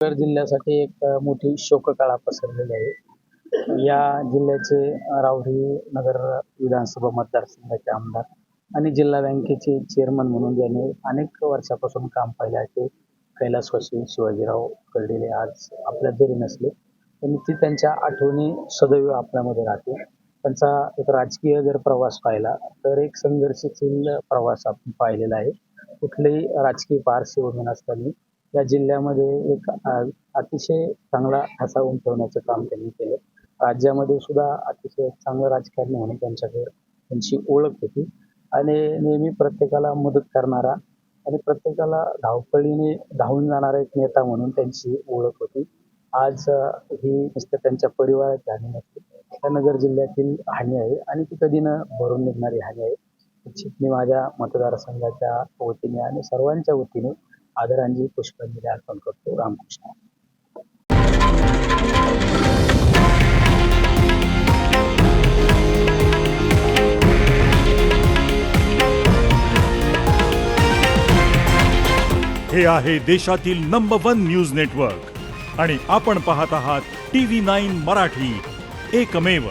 पालघर जिल्ह्यासाठी एक मोठी शोककळा पसरलेली आहे. या जिल्ह्याचे रावडी नगर विधानसभा मतदारसंघाचे आमदार आणि जिल्हा बँकेचे चेअरमन म्हणून ज्यांनी अनेक वर्षापासून काम पाहिले आहे ते कैलासवासी शिवाजीराव कर्डिले आज आपल्या घरी नसले. पण ती त्यांच्या आठवणी सदैव आपल्यामध्ये राहते. त्यांचा एक राजकीय जर प्रवास पाहिला तर एक संघर्षशील प्रवास आपण पाहिलेला आहे. कुठलीही राजकीय पार्श्वभूमी नसताना या जिल्ह्यामध्ये एक अतिशय चांगला ठसा उमटवण्याचं काम त्यांनी केलं. राज्यामध्ये सुद्धा अतिशय चांगलं राजकारणी म्हणून त्यांच्याकडे त्यांची ओळख होती. आणि नेहमी प्रत्येकाला मदत करणारा आणि प्रत्येकाला धावपळीने धावून जाणारा एक नेता म्हणून त्यांची ओळख होती. आज ही नुसतं त्यांच्या परिवाराची हानी नसते. नगर जिल्ह्यातील हानी आहे आणि ती कधी न भरून निघणारी हानी आहे. निश्चित मी माझ्या मतदारसंघाच्या वतीने आणि सर्वांच्या वतीने आदरांजली पुष्पांजली अर्पण करतो. रामकृष्ण. हे आहे देशातील नंबर वन न्यूज नेटवर्क आणि आपण पाहत आहात टी व्ही नाईन मराठी. एकमेव.